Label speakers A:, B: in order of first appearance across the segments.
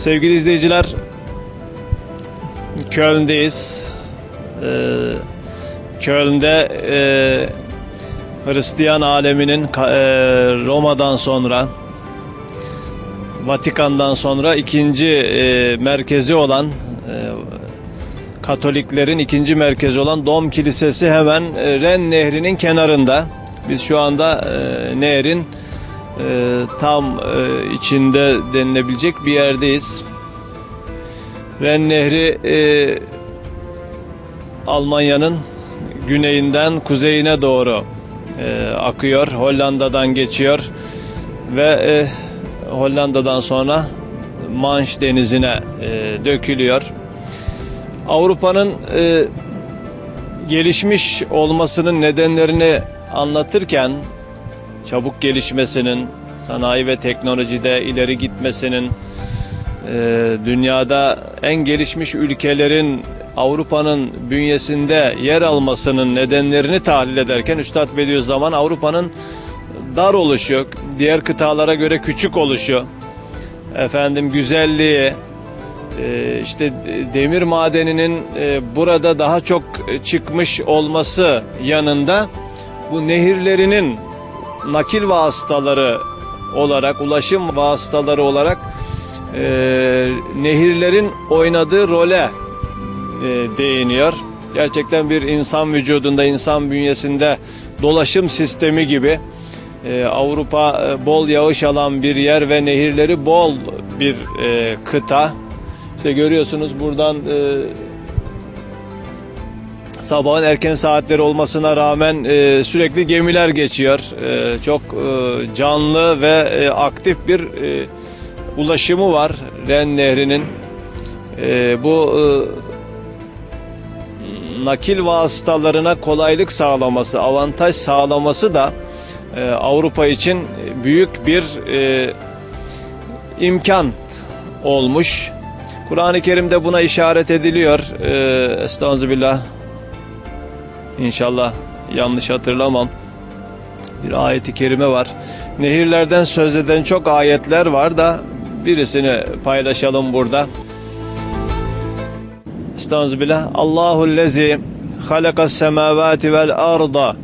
A: Sevgili izleyiciler, Köln'deyiz. Ee, Köln'de e, Hristiyan aleminin e, Roma'dan sonra, Vatikan'dan sonra ikinci e, merkezi olan e, Katoliklerin ikinci merkezi olan Dom Kilisesi hemen e, Ren Nehri'nin kenarında. Biz şu anda e, nehrin e, tam e, içinde denilebilecek bir yerdeyiz. Ren Nehri e, Almanya'nın güneyinden kuzeyine doğru e, akıyor. Hollanda'dan geçiyor ve e, Hollanda'dan sonra Manş denizine e, dökülüyor. Avrupa'nın e, gelişmiş olmasının nedenlerini anlatırken çabuk gelişmesinin, sanayi ve teknolojide ileri gitmesinin, e, dünyada en gelişmiş ülkelerin Avrupa'nın bünyesinde yer almasının nedenlerini tahlil ederken Üstad Bediüzzaman Avrupa'nın dar oluşu, diğer kıtalara göre küçük oluşu, efendim güzelliği, e, işte demir madeninin e, burada daha çok çıkmış olması yanında bu nehirlerinin nakil vasıtaları olarak, ulaşım vasıtaları olarak e, nehirlerin oynadığı role e, değiniyor. Gerçekten bir insan vücudunda, insan bünyesinde dolaşım sistemi gibi e, Avrupa e, bol yağış alan bir yer ve nehirleri bol bir e, kıta. İşte görüyorsunuz buradan e, sabahın erken saatleri olmasına rağmen e, sürekli gemiler geçiyor. E, çok e, canlı ve e, aktif bir e, ulaşımı var Ren Nehri'nin. E, bu e, nakil vasıtalarına kolaylık sağlaması, avantaj sağlaması da e, Avrupa için büyük bir e, imkan olmuş. Kur'an-ı Kerim'de buna işaret ediliyor. E, Estağfirullah. İnşallah yanlış hatırlamam. Bir ayeti kerime var. Nehirlerden söz eden çok ayetler var da birisini paylaşalım burada. Estağfirullah. Allahu lezi halakas semavati vel arda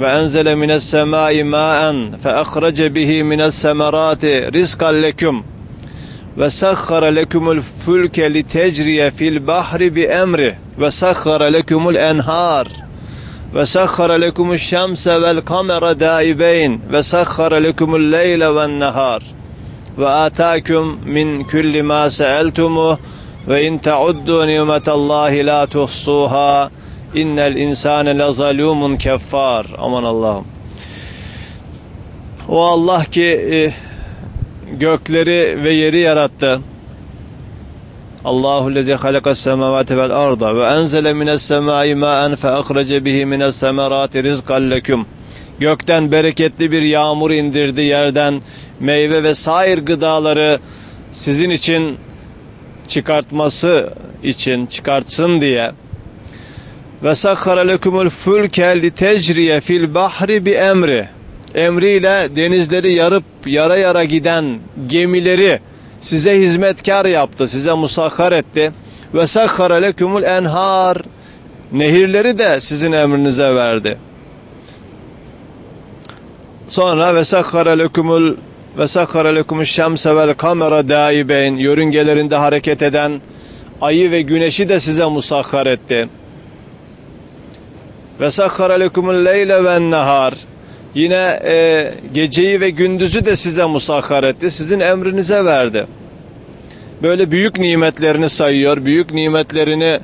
A: ve enzele mines semai ma'en fe ahrece bihi mines semerati rizkan leküm ve sakhara lekumul fulke li tecriye fil bahri bi emri ve sakhara lekumul enhar ve sakhara lekumuş şemse vel kamera daibeyn. Ve sakhara lekumul leyle ven nehar ve atakum min kulli ma seeltumuh ve in tauddu nimetallahi la tuhsuha innel insane lezalumun keffar aman Allah'ım. O Allah ki e, gökleri ve yeri yarattı Allahu lezi halakas semavati vel arda ve enzele mines semai ma'en fe ahrece bihi mines semerati rizkan leküm Gökten bereketli bir yağmur indirdi yerden meyve ve sair gıdaları sizin için çıkartması için çıkartsın diye. Ve sakhara lekumul fulke li tecriye fil bahri bi emri. Emriyle denizleri yarıp yara yara giden gemileri size hizmetkar yaptı, size musakhar etti. Ve sakhara lekumul enhar nehirleri de sizin emrinize verdi. Sonra ve sakhara lekumul ve sakhara lekumuş şemse vel kamera daibeyn yörüngelerinde hareket eden ayı ve güneşi de size musakhar etti. Ve sakhara lekumul leyle ven nehar Yine e, geceyi ve gündüzü de size musakhar etti. Sizin emrinize verdi. Böyle büyük nimetlerini sayıyor. Büyük nimetlerini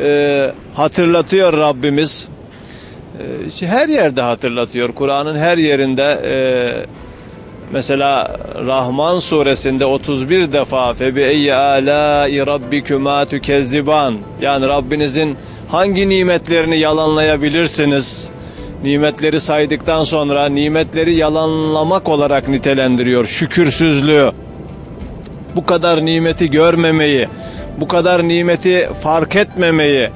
A: e, hatırlatıyor Rabbimiz. E, her yerde hatırlatıyor. Kur'an'ın her yerinde e, mesela Rahman suresinde 31 defa febi eyyi alâi rabbikuma tükezziban yani Rabbinizin hangi nimetlerini yalanlayabilirsiniz? Nimetleri saydıktan sonra nimetleri yalanlamak olarak nitelendiriyor. Şükürsüzlüğü, bu kadar nimeti görmemeyi, bu kadar nimeti fark etmemeyi,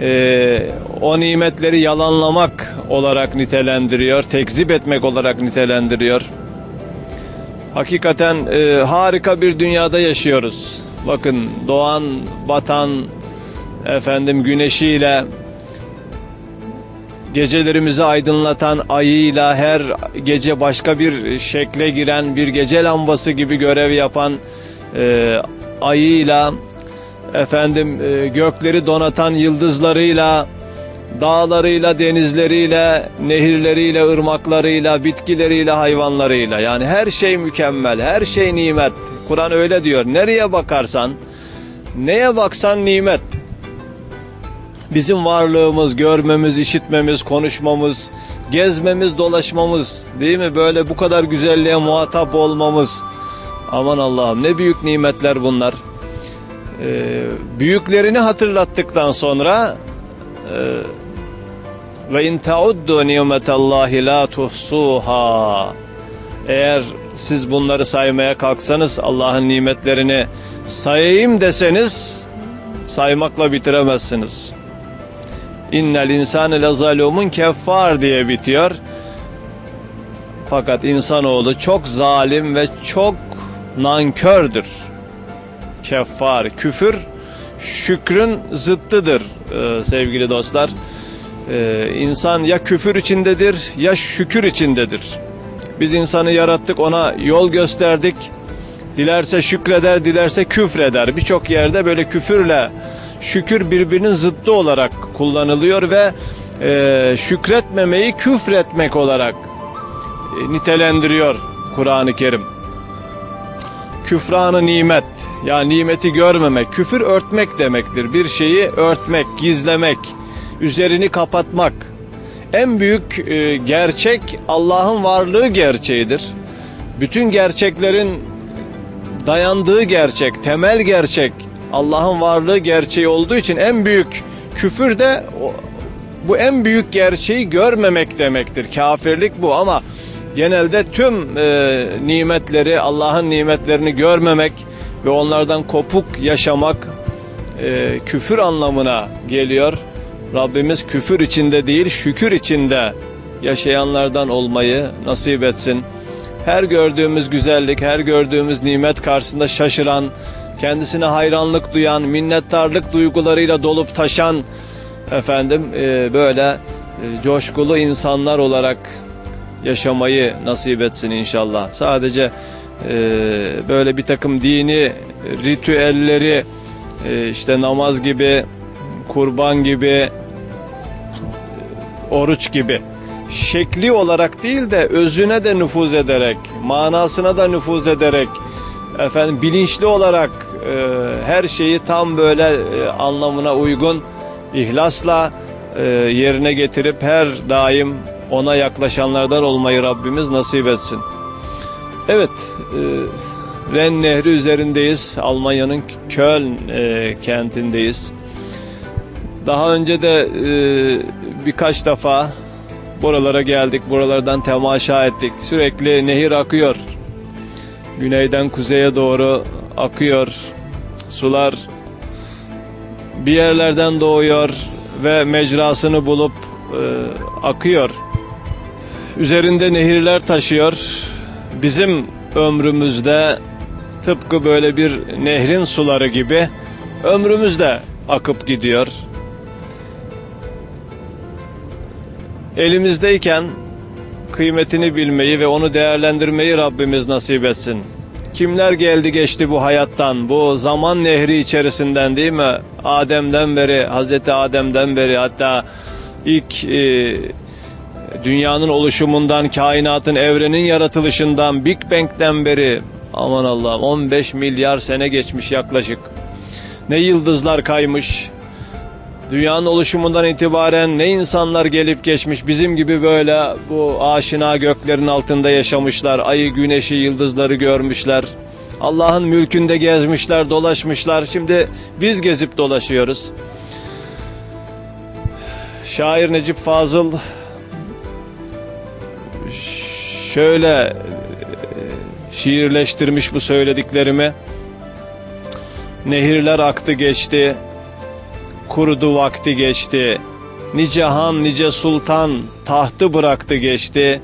A: e, o nimetleri yalanlamak olarak nitelendiriyor, tekzip etmek olarak nitelendiriyor. Hakikaten e, harika bir dünyada yaşıyoruz. Bakın doğan, batan, efendim güneşiyle, gecelerimizi aydınlatan ayıyla, her gece başka bir şekle giren bir gece lambası gibi görev yapan e, ayıyla, efendim e, gökleri donatan yıldızlarıyla, dağlarıyla, denizleriyle, nehirleriyle, ırmaklarıyla, bitkileriyle, hayvanlarıyla. Yani her şey mükemmel, her şey nimet. Kur'an öyle diyor. Nereye bakarsan, neye baksan nimet. Bizim varlığımız, görmemiz, işitmemiz, konuşmamız, gezmemiz, dolaşmamız, değil mi? Böyle bu kadar güzelliğe muhatap olmamız. Aman Allah'ım ne büyük nimetler bunlar. Ee, büyüklerini hatırlattıktan sonra e, ve in tauddu nimetallahi la tuhsuha eğer siz bunları saymaya kalksanız Allah'ın nimetlerini sayayım deseniz saymakla bitiremezsiniz. İnnel insane lezalumun keffar diye bitiyor. Fakat insanoğlu çok zalim ve çok nankördür. Keffar, küfür şükrün zıttıdır e, sevgili dostlar. E, insan ya küfür içindedir ya şükür içindedir. Biz insanı yarattık ona yol gösterdik. Dilerse şükreder, dilerse küfreder. Birçok yerde böyle küfürle şükür birbirinin zıttı olarak kullanılıyor ve e, şükretmemeyi küfretmek olarak e, nitelendiriyor Kur'an-ı Kerim. Küfranı nimet, yani nimeti görmemek, küfür örtmek demektir. Bir şeyi örtmek, gizlemek, üzerini kapatmak. En büyük e, gerçek Allah'ın varlığı gerçeğidir. Bütün gerçeklerin dayandığı gerçek, temel gerçek Allah'ın varlığı gerçeği olduğu için en büyük küfür de bu en büyük gerçeği görmemek demektir. Kafirlik bu ama genelde tüm e, nimetleri, Allah'ın nimetlerini görmemek ve onlardan kopuk yaşamak e, küfür anlamına geliyor. Rabbimiz küfür içinde değil, şükür içinde yaşayanlardan olmayı nasip etsin. Her gördüğümüz güzellik, her gördüğümüz nimet karşısında şaşıran, kendisine hayranlık duyan, minnettarlık duygularıyla dolup taşan efendim e, böyle e, coşkulu insanlar olarak yaşamayı nasip etsin inşallah. Sadece e, böyle bir takım dini ritüelleri e, işte namaz gibi, kurban gibi, oruç gibi şekli olarak değil de özüne de nüfuz ederek, manasına da nüfuz ederek efendim bilinçli olarak her şeyi tam böyle e, anlamına uygun ihlasla e, yerine getirip her daim ona yaklaşanlardan olmayı Rabbimiz nasip etsin. Evet, e, Ren Nehri üzerindeyiz. Almanya'nın Köln kentindeyiz. Daha önce de birkaç defa buralara geldik, buralardan temaşa ettik. Sürekli nehir akıyor. Güneyden kuzeye doğru akıyor. Sular bir yerlerden doğuyor ve mecrasını bulup e, akıyor. Üzerinde nehirler taşıyor. Bizim ömrümüzde tıpkı böyle bir nehrin suları gibi ömrümüzde akıp gidiyor. Elimizdeyken kıymetini bilmeyi ve onu değerlendirmeyi Rabbimiz nasip etsin. Kimler geldi geçti bu hayattan, bu zaman nehri içerisinden değil mi? Adem'den beri, Hazreti Adem'den beri hatta ilk e, dünyanın oluşumundan, kainatın, evrenin yaratılışından, Big Bang'den beri aman Allah'ım 15 milyar sene geçmiş yaklaşık. Ne yıldızlar kaymış, Dünyanın oluşumundan itibaren ne insanlar gelip geçmiş bizim gibi böyle bu aşina göklerin altında yaşamışlar. Ayı, güneşi, yıldızları görmüşler. Allah'ın mülkünde gezmişler, dolaşmışlar. Şimdi biz gezip dolaşıyoruz. Şair Necip Fazıl şöyle şiirleştirmiş bu söylediklerimi. Nehirler aktı geçti, kurudu vakti geçti. Nice han nice sultan tahtı bıraktı geçti.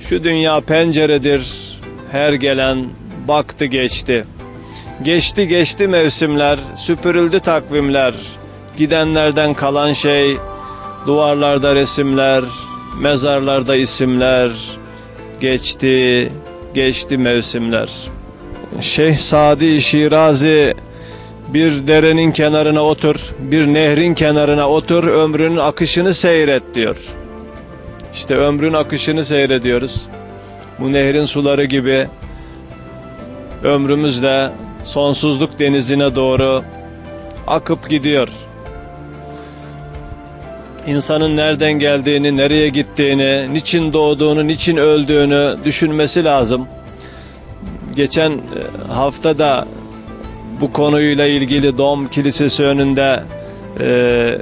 A: Şu dünya penceredir, her gelen baktı geçti. Geçti geçti mevsimler, süpürüldü takvimler. Gidenlerden kalan şey duvarlarda resimler, mezarlarda isimler. Geçti, geçti mevsimler. Şeyh Sadi Şirazi bir derenin kenarına otur, bir nehrin kenarına otur, ömrünün akışını seyret diyor. İşte ömrün akışını seyrediyoruz. Bu nehrin suları gibi ömrümüz de sonsuzluk denizine doğru akıp gidiyor. İnsanın nereden geldiğini, nereye gittiğini, niçin doğduğunu, niçin öldüğünü düşünmesi lazım. Geçen e, hafta da bu konuyla ilgili Dom Kilisesi önünde e,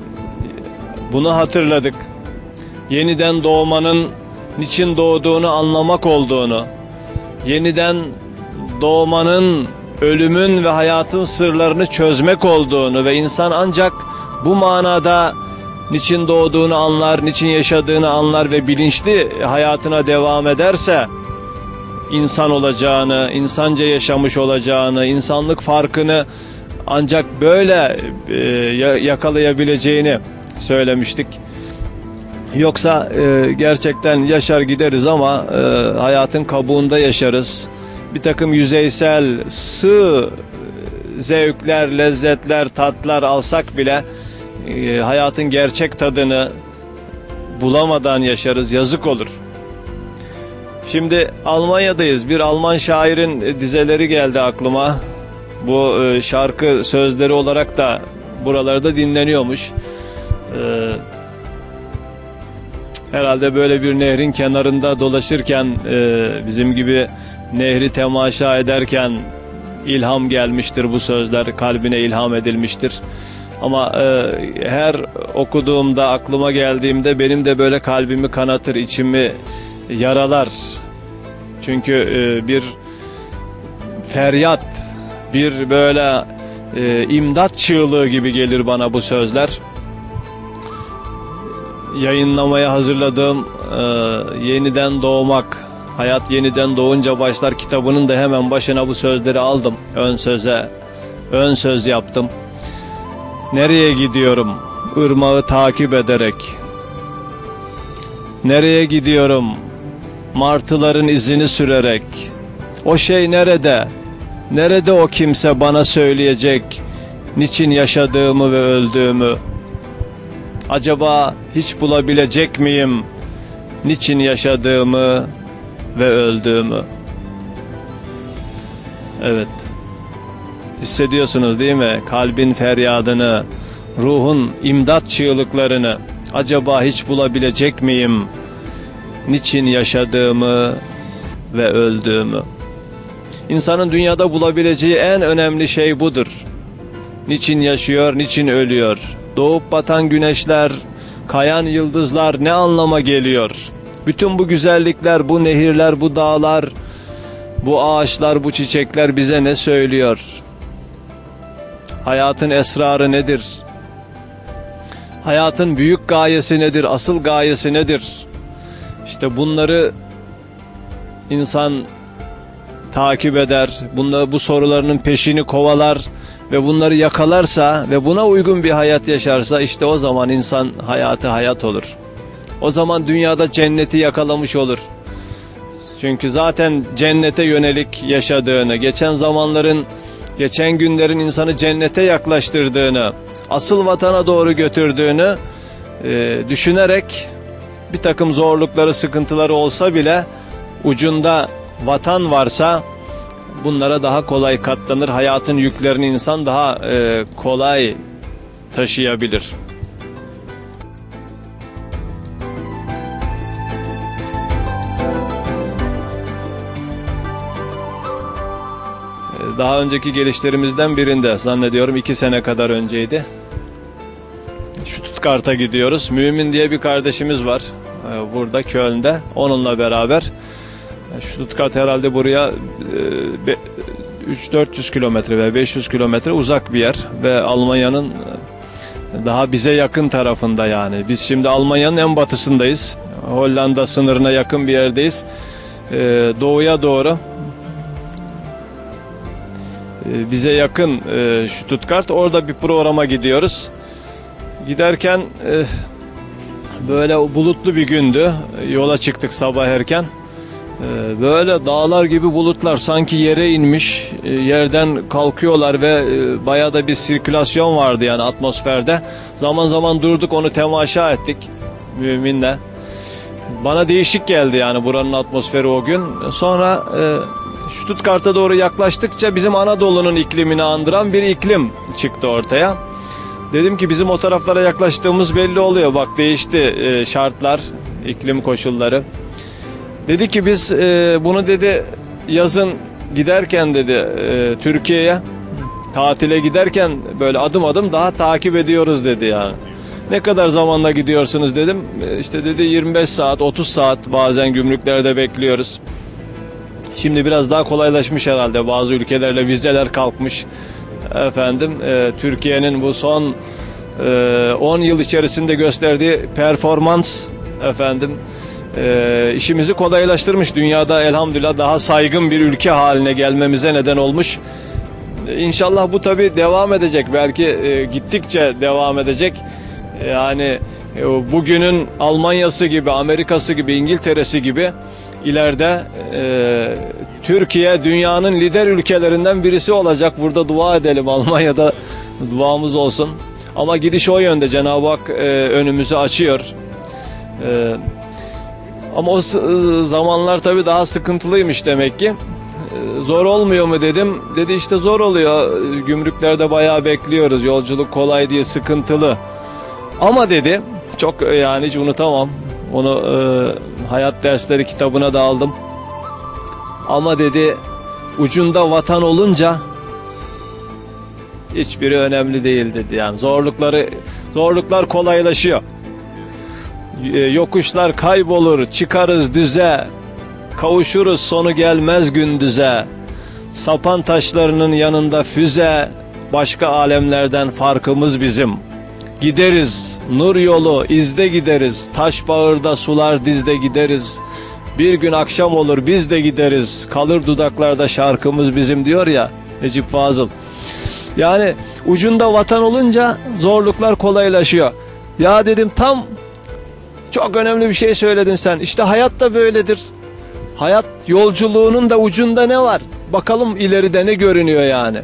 A: bunu hatırladık. Yeniden doğmanın niçin doğduğunu anlamak olduğunu, yeniden doğmanın ölümün ve hayatın sırlarını çözmek olduğunu ve insan ancak bu manada niçin doğduğunu anlar, niçin yaşadığını anlar ve bilinçli hayatına devam ederse insan olacağını, insanca yaşamış olacağını, insanlık farkını ancak böyle e, yakalayabileceğini söylemiştik. Yoksa e, gerçekten yaşar gideriz ama e, hayatın kabuğunda yaşarız. Bir takım yüzeysel sığ zevkler, lezzetler, tatlar alsak bile e, hayatın gerçek tadını bulamadan yaşarız. Yazık olur. Şimdi Almanya'dayız. Bir Alman şairin e, dizeleri geldi aklıma. Bu e, şarkı sözleri olarak da buralarda dinleniyormuş. Ee, herhalde böyle bir nehrin kenarında dolaşırken e, bizim gibi nehri temaşa ederken ilham gelmiştir bu sözler kalbine ilham edilmiştir. Ama e, her okuduğumda aklıma geldiğimde benim de böyle kalbimi kanatır, içimi yaralar. Çünkü e, bir feryat, bir böyle e, imdat çığlığı gibi gelir bana bu sözler. Yayınlamaya hazırladığım e, Yeniden Doğmak, Hayat Yeniden Doğunca Başlar kitabının da hemen başına bu sözleri aldım. Ön söze, ön söz yaptım. Nereye gidiyorum? Irmağı takip ederek. Nereye gidiyorum? Martıların izini sürerek. O şey nerede? Nerede o kimse bana söyleyecek niçin yaşadığımı ve öldüğümü? Acaba hiç bulabilecek miyim niçin yaşadığımı ve öldüğümü? Evet. Hissediyorsunuz değil mi? Kalbin feryadını, ruhun imdat çığlıklarını acaba hiç bulabilecek miyim? Niçin yaşadığımı ve öldüğümü? İnsanın dünyada bulabileceği en önemli şey budur. Niçin yaşıyor, niçin ölüyor? Doğup batan güneşler, kayan yıldızlar ne anlama geliyor? Bütün bu güzellikler, bu nehirler, bu dağlar, bu ağaçlar, bu çiçekler bize ne söylüyor? Hayatın esrarı nedir? Hayatın büyük gayesi nedir? Asıl gayesi nedir? İşte bunları insan takip eder. Bunda bu sorularının peşini kovalar ve bunları yakalarsa ve buna uygun bir hayat yaşarsa işte o zaman insan hayatı hayat olur. O zaman dünyada cenneti yakalamış olur. Çünkü zaten cennete yönelik yaşadığını, geçen zamanların geçen günlerin insanı cennete yaklaştırdığını, asıl vatana doğru götürdüğünü e, düşünerek bir takım zorlukları, sıkıntıları olsa bile ucunda vatan varsa bunlara daha kolay katlanır. Hayatın yüklerini insan daha e, kolay taşıyabilir. daha önceki gelişlerimizden birinde zannediyorum iki sene kadar önceydi. Stuttgart'a gidiyoruz. Mümin diye bir kardeşimiz var e, burada Köln'de. Onunla beraber Stuttgart herhalde buraya 3-400 e, kilometre ve 500 kilometre uzak bir yer ve Almanya'nın e, daha bize yakın tarafında yani. Biz şimdi Almanya'nın en batısındayız. Hollanda sınırına yakın bir yerdeyiz. Doğuya doğru e, bize yakın e, Stuttgart. Orada bir programa gidiyoruz. Giderken e, böyle bulutlu bir gündü. Yola çıktık sabah erken. E, Böyle dağlar gibi bulutlar sanki yere inmiş, e, yerden kalkıyorlar ve e, bayağı da bir sirkülasyon vardı yani atmosferde. Zaman zaman durduk onu temaşa ettik müminle. Bana değişik geldi yani buranın atmosferi o gün. Sonra e, Stuttgart'a doğru yaklaştıkça bizim Anadolu'nun iklimini andıran bir iklim çıktı ortaya. Dedim ki bizim o taraflara yaklaştığımız belli oluyor. Bak değişti e, şartlar, iklim koşulları. Dedi ki biz e, bunu dedi yazın giderken dedi e, Türkiye'ye tatile giderken böyle adım adım daha takip ediyoruz dedi yani. Ne kadar zamanla gidiyorsunuz dedim. E, İşte dedi 25 saat, 30 saat bazen gümrüklerde bekliyoruz. Şimdi biraz daha kolaylaşmış herhalde. Bazı ülkelerle vizeler kalkmış. Efendim e, Türkiye'nin bu son e, 10 yıl içerisinde gösterdiği performans efendim e, işimizi kolaylaştırmış. Dünyada elhamdülillah daha saygın bir ülke haline gelmemize neden olmuş. E, İnşallah bu tabi devam edecek. Belki e, gittikçe devam edecek. E, Yani e, bugünün Almanya'sı gibi, Amerika'sı gibi, İngiltere'si gibi ileride e, Türkiye dünyanın lider ülkelerinden birisi olacak. Burada dua edelim. Almanya'da duamız olsun. Ama gidiş o yönde. Cenab-ı Hak e, önümüzü açıyor. E, ama o zamanlar tabii daha sıkıntılıymış demek ki. E, Zor olmuyor mu dedim. Dedi işte zor oluyor. Gümrüklerde bayağı bekliyoruz. Yolculuk kolay değil, sıkıntılı. Ama dedi çok yani hiç unutamam. Onu e, hayat dersleri kitabına da aldım. Ama dedi ucunda vatan olunca hiçbiri önemli değil dedi. Yani zorlukları zorluklar kolaylaşıyor. E, Yokuşlar kaybolur, çıkarız düze. Kavuşuruz sonu gelmez gündüze. Sapan taşlarının yanında füze. Başka alemlerden farkımız bizim. Gideriz nur yolu izde gideriz. Taş bağırda sular dizde gideriz. Bir gün akşam olur biz de gideriz. Kalır dudaklarda şarkımız bizim diyor ya Necip Fazıl. Yani ucunda vatan olunca zorluklar kolaylaşıyor. Ya dedim tam çok önemli bir şey söyledin sen. İşte hayat da böyledir. Hayat yolculuğunun da ucunda ne var? Bakalım ileride ne görünüyor yani.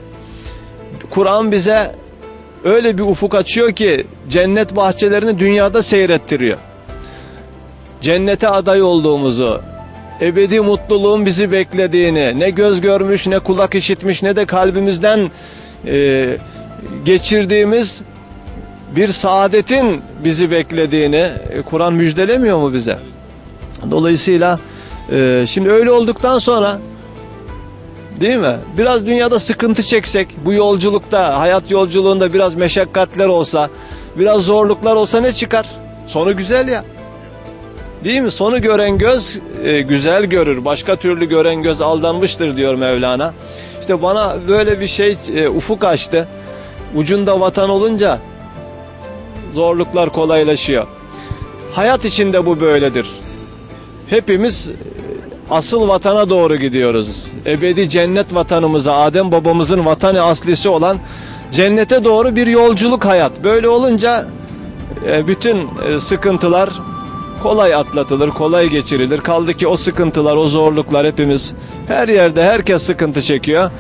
A: Kur'an bize öyle bir ufuk açıyor ki cennet bahçelerini dünyada seyrettiriyor. Cennete aday olduğumuzu, ebedi mutluluğun bizi beklediğini, ne göz görmüş, ne kulak işitmiş, ne de kalbimizden e, geçirdiğimiz bir saadetin bizi beklediğini e, Kur'an müjdelemiyor mu bize? Dolayısıyla e, şimdi öyle olduktan sonra değil mi? Biraz dünyada sıkıntı çeksek, bu yolculukta, hayat yolculuğunda biraz meşakkatler olsa, biraz zorluklar olsa ne çıkar? Sonu güzel ya. Değil mi? Sonu gören göz e, güzel görür. Başka türlü gören göz aldanmıştır diyor Mevlana. İşte bana böyle bir şey e, ufuk açtı. Ucunda vatan olunca zorluklar kolaylaşıyor. Hayat içinde bu böyledir. Hepimiz asıl vatana doğru gidiyoruz. Ebedi cennet vatanımıza, Adem babamızın vatanı aslisi olan cennete doğru bir yolculuk hayat. Böyle olunca e, bütün e, sıkıntılar kolay atlatılır, kolay geçirilir. Kaldı ki o sıkıntılar, o zorluklar hepimiz her yerde herkes sıkıntı çekiyor.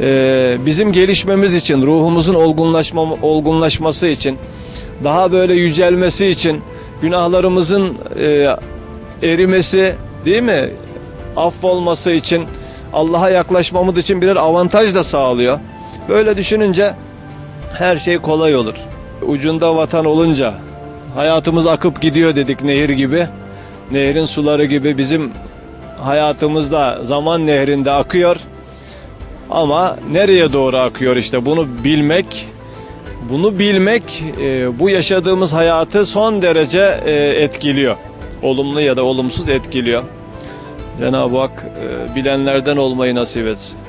A: E, Bizim gelişmemiz için, ruhumuzun olgunlaşma, olgunlaşması için, daha böyle yücelmesi için, günahlarımızın erimesi, değil mi? Affolması için, Allah'a yaklaşmamız için birer avantaj da sağlıyor. Böyle düşününce her şey kolay olur. Ucunda vatan olunca hayatımız akıp gidiyor dedik nehir gibi. Nehrin suları gibi bizim hayatımızda zaman nehrinde akıyor. Ama nereye doğru akıyor işte bunu bilmek, bunu bilmek e, bu yaşadığımız hayatı son derece e, etkiliyor. Olumlu ya da olumsuz etkiliyor. Cenab-ı Hak e, bilenlerden olmayı nasip etsin.